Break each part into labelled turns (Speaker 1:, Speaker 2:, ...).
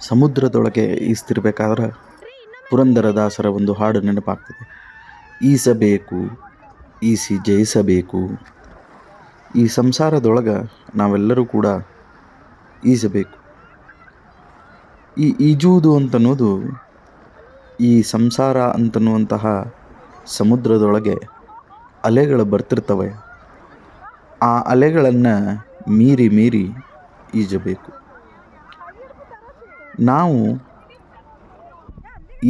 Speaker 1: ಸಮುದ್ರದೊಳಗೆ ಈಜ್ತಿರ್ಬೇಕಾದ್ರೆ ಪುರಂದರದಾಸರ ಒಂದು ಹಾಡು ನೆನಪಾಗ್ತದೆ. ಈಸಬೇಕು, ಈಸಿ ಜಯಿಸಬೇಕು. ಈ ಸಂಸಾರದೊಳಗೆ ನಾವೆಲ್ಲರೂ ಕೂಡ ಈಸಬೇಕು. ಈ ಈಜುವುದು ಅಂತನ್ನೋದು ಈ ಸಂಸಾರ ಅಂತನ್ನುವಂತಹ ಸಮುದ್ರದೊಳಗೆ ಅಲೆಗಳು ಬರ್ತಿರ್ತವೆ. ಆ ಅಲೆಗಳನ್ನು ಮೀರಿ ಮೀರಿ ಈಜಬೇಕು. ನಾವು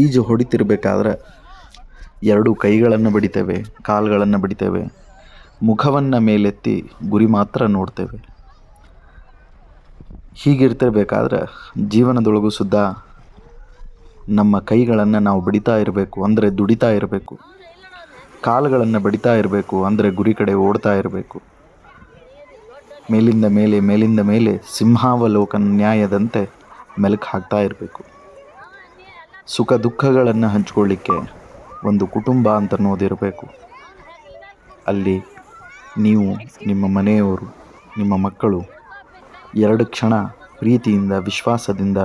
Speaker 1: ಈಜು ಹೊಡಿತಿರ್ಬೇಕಾದ್ರೆ ಎರಡು ಕೈಗಳನ್ನು ಬಡಿತೇವೆ, ಕಾಲುಗಳನ್ನು ಬಡಿತೇವೆ, ಮುಖವನ್ನು ಮೇಲೆತ್ತಿ ಗುರಿ ಮಾತ್ರ ನೋಡ್ತೇವೆ. ಹೀಗಿರ್ತಿರ್ಬೇಕಾದ್ರೆ ಜೀವನದೊಳಗೂ ಸುದ್ದ ನಮ್ಮ ಕೈಗಳನ್ನು ನಾವು ಬಡಿತಾ ಇರಬೇಕು, ಅಂದರೆ ದುಡಿತಾ ಇರಬೇಕು. ಕಾಲುಗಳನ್ನು ಬಡಿತಾ ಇರಬೇಕು, ಅಂದರೆ ಗುರಿ ಕಡೆ ಓಡ್ತಾ ಇರಬೇಕು. ಮೇಲಿಂದ ಮೇಲೆ ಮೇಲಿಂದ ಮೇಲೆ ಸಿಂಹಾವಲೋಕನ ನ್ಯಾಯದಂತೆ ಮೆಲುಕು ಹಾಕ್ತಾ ಇರಬೇಕು. ಸುಖ ದುಃಖಗಳನ್ನು ಹಂಚ್ಕೊಳ್ಳಿಕ್ಕೆ ಒಂದು ಕುಟುಂಬ ಅಂತ ಅನ್ನೋದಿರಬೇಕು. ಅಲ್ಲಿ ನೀವು, ನಿಮ್ಮ ಮನೆಯವರು, ನಿಮ್ಮ ಮಕ್ಕಳು ಎರಡು ಕ್ಷಣ ಪ್ರೀತಿಯಿಂದ, ವಿಶ್ವಾಸದಿಂದ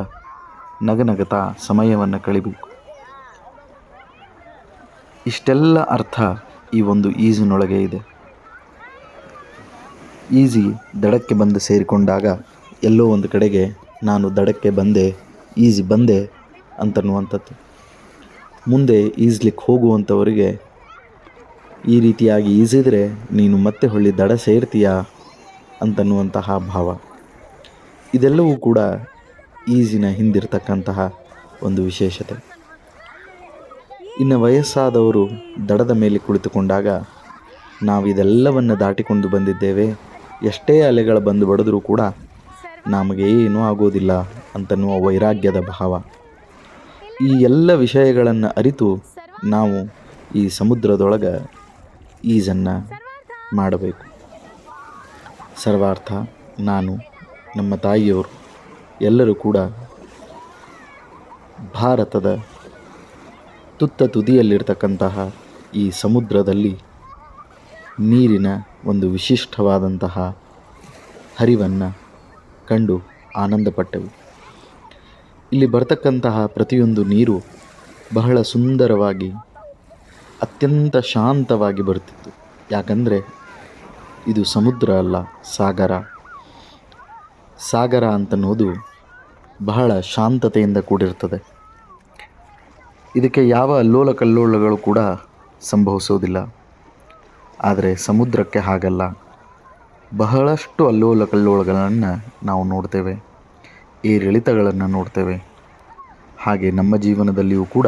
Speaker 1: ನಗನಗತಾ ಸಮಯವನ್ನು ಕಳಿಬೇಕು. ಇಷ್ಟೆಲ್ಲ ಅರ್ಥ ಈ ಒಂದು ಈಜಿನೊಳಗೆ ಇದೆ. ಈಜಿ ದಡಕ್ಕೆ ಬಂದು ಸೇರಿಕೊಂಡಾಗ ಎಲ್ಲೋ ಒಂದು ಕಡೆಗೆ ನಾನು ದಡಕ್ಕೆ ಬಂದೆ, ಈಜಿ ಬಂದೆ ಅಂತನ್ನುವಂಥದ್ದು. ಮುಂದೆ ಈಜ್ಲಿಕ್ಕೆ ಹೋಗುವಂಥವರಿಗೆ ಈ ರೀತಿಯಾಗಿ ಈಜಿದರೆ ನೀನು ಮತ್ತೆ ಹೊಳ್ಳಿ ದಡ ಸೇರ್ತೀಯಾ ಅಂತನ್ನುವಂತಹ ಭಾವ. ಇದೆಲ್ಲವೂ ಕೂಡ ಈಜಿನ ಹಿಂದಿರ್ತಕ್ಕಂತಹ ಒಂದು ವಿಶೇಷತೆ. ಇನ್ನು ವಯಸ್ಸಾದವರು ದಡದ ಮೇಲೆ ಕುಳಿತುಕೊಂಡಾಗ ನಾವು ಇದೆಲ್ಲವನ್ನು ದಾಟಿಕೊಂಡು ಬಂದಿದ್ದೇವೆ, ಎಷ್ಟೇ ಅಲೆಗಳು ಬಂದು ಬಡಿದ್ರೂ ಕೂಡ ನಮಗೆ ಏನೂ ಆಗೋದಿಲ್ಲ ಅಂತನ್ನುವ ವೈರಾಗ್ಯದ ಭಾವ. ಈ ಎಲ್ಲ ವಿಷಯಗಳನ್ನು ಅರಿತು ನಾವು ಈ ಸಮುದ್ರದೊಳಗೆ ಈಜನ್ನು ಮಾಡಬೇಕು. ಸರ್ವಾರ್ಥ, ನಾನು, ನಮ್ಮ ತಾಯಿಯವರು ಎಲ್ಲರೂ ಕೂಡ ಭಾರತದ ತುತ್ತ ತುದಿಯಲ್ಲಿರ್ತಕ್ಕಂತಹ ಈ ಸಮುದ್ರದಲ್ಲಿ ನೀರಿನ ಒಂದು ವಿಶಿಷ್ಟವಾದಂತಹ ಹರಿವನ್ನು ಕಂಡು ಆನಂದಪಟ್ಟೆವು. ಇಲ್ಲಿ ಬರತಕ್ಕಂತಹ ಪ್ರತಿಯೊಂದು ನೀರು ಬಹಳ ಸುಂದರವಾಗಿ, ಅತ್ಯಂತ ಶಾಂತವಾಗಿ ಬರುತ್ತಿತ್ತು. ಯಾಕಂದರೆ ಇದು ಸಮುದ್ರ ಅಲ್ಲ, ಸಾಗರ. ಸಾಗರ ಅಂತನ್ನೋದು ಬಹಳ ಶಾಂತತೆಯಿಂದ ಕೂಡಿರ್ತದೆ ಇದಕ್ಕೆ ಯಾವ ಅಲ್ಲೋಲ ಕಲ್ಲೋಲಗಳು ಕೂಡ ಸಂಭವಿಸೋದಿಲ್ಲ ಆದರೆ ಸಮುದ್ರಕ್ಕೆ ಹಾಗಲ್ಲ. ಬಹಳಷ್ಟು ಅಲ್ಲೋಲ ಕಲ್ಲೋಲಗಳನ್ನು ನಾವು ನೋಡ್ತೇವೆ ಏರಿಳಿತಗಳನ್ನು ನೋಡ್ತೇವೆ. ಹಾಗೆ ನಮ್ಮ ಜೀವನದಲ್ಲಿಯೂ ಕೂಡ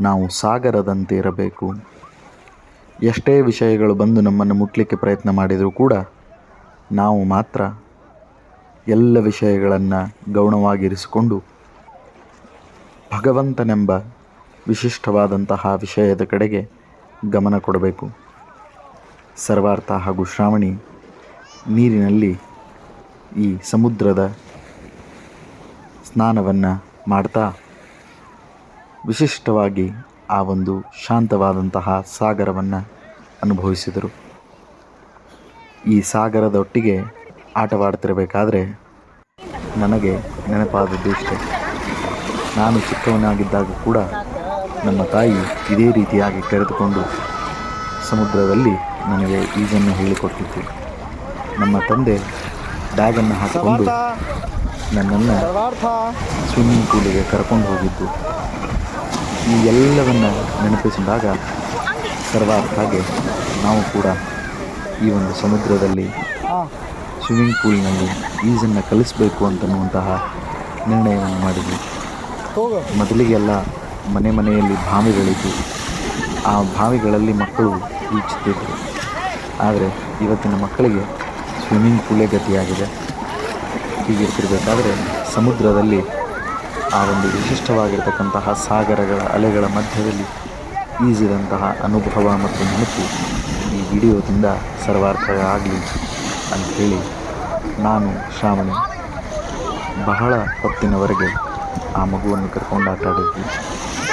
Speaker 1: ನಾವು ಸಾಗರದಂತೆ ಇರಬೇಕು. ಎಷ್ಟೇ ವಿಷಯಗಳು ಬಂದು ನಮ್ಮನ್ನು ಮುಟ್ಟಲಿಕ್ಕೆ ಪ್ರಯತ್ನ ಮಾಡಿದರೂ ಕೂಡ ನಾವು ಮಾತ್ರ ಎಲ್ಲ ವಿಷಯಗಳನ್ನು ಗೌಣವಾಗಿರಿಸಿಕೊಂಡು ಭಗವಂತನೆಂಬ ವಿಶಿಷ್ಟವಾದಂತಹ ವಿಷಯದ ಕಡೆಗೆ ಗಮನ ಕೊಡಬೇಕು. ಸರ್ವಾರ್ಥ ಹಾಗೂ ಶ್ರಾವಣಿ ನೀರಿನಲ್ಲಿ ಈ ಸಮುದ್ರದ ಸ್ನಾನವನ್ನು ಮಾಡ್ತಾ ವಿಶಿಷ್ಟವಾಗಿ ಆ ಒಂದು ಶಾಂತವಾದಂತಹ ಸಾಗರವನ್ನು ಅನುಭವಿಸಿದರು. ಈ ಸಾಗರದೊಟ್ಟಿಗೆ ಆಟವಾಡ್ತಿರಬೇಕಾದ್ರೆ ನನಗೆ ನೆನಪಾದದ್ದು ಇಷ್ಟೆ. ನಾನು ಚಿಕ್ಕವನಾಗಿದ್ದಾಗ ಕೂಡ ನಮ್ಮ ತಾಯಿ ಇದೇ ರೀತಿಯಾಗಿ ಕರೆದುಕೊಂಡು ಸಮುದ್ರದಲ್ಲಿ ನನಗೆ ಈಜನ್ನು ಹೇಳಿಕೊಟ್ಟಿತ್ತು. ನಮ್ಮ ತಂದೆ ಬ್ಯಾಗನ್ನು ಹಾಕಿಕೊಂಡು ನನ್ನನ್ನು ಸ್ವಿಮ್ಮಿಂಗ್ ಪೂಲಿಗೆ ಕರ್ಕೊಂಡು ಹೋಗಿದ್ದು. ಈ ಎಲ್ಲವನ್ನು ನೆನಪಿಸಿದಾಗ ಸರ್ವಾರ್ಥಾಗೆ ನಾವು ಕೂಡ ಈ ಒಂದು ಸಮುದ್ರದಲ್ಲಿ ಸ್ವಿಮ್ಮಿಂಗ್ ಪೂಲ್ನಲ್ಲಿ ಈಜನ್ನು ಕಲಿಸಬೇಕು ಅಂತನ್ನುವಂತಹ ನಿರ್ಣಯವನ್ನು ಮಾಡಿದ್ವಿ. ಮೊದಲಿಗೆಲ್ಲ ಮನೆ ಮನೆಯಲ್ಲಿ ಬಾವಿಗಳಿದ್ದು ಆ ಬಾವಿಗಳಲ್ಲಿ ಮಕ್ಕಳು ಈಜುತ್ತಿದ್ದರು. ಆದರೆ ಇವತ್ತಿನ ಮಕ್ಕಳಿಗೆ ಸ್ವಿಮ್ಮಿಂಗ್ ಪೂಲೇ ಗತಿಯಾಗಿದೆ ಹೀಗಿರ್ತಿರ್ಬೇಕಾದ್ರೆ ಸಮುದ್ರದಲ್ಲಿ ಆ ಒಂದು ವಿಶಿಷ್ಟವಾಗಿರ್ತಕ್ಕಂತಹ ಸಾಗರಗಳ ಅಲೆಗಳ ಮಧ್ಯದಲ್ಲಿ ಈಜಿದಂತಹ ಅನುಭವ ಮತ್ತು ನೆನಪು ಈ ವಿಡಿಯೋದಿಂದ ಸರ್ವಾರ್ಥ ಆಗಲಿ ಅಂಥೇಳಿ ನಾನು ಶ್ರಾವಣಿ ಬಹಳ ಹೊತ್ತಿನವರೆಗೆ ಆ ಮಗುವನ್ನು ಕರ್ಕೊಂಡು ಆಟ ಆಡಿದ್ವಿ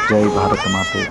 Speaker 1: ಜೈ ಭಾರತ ಮಾತೆ.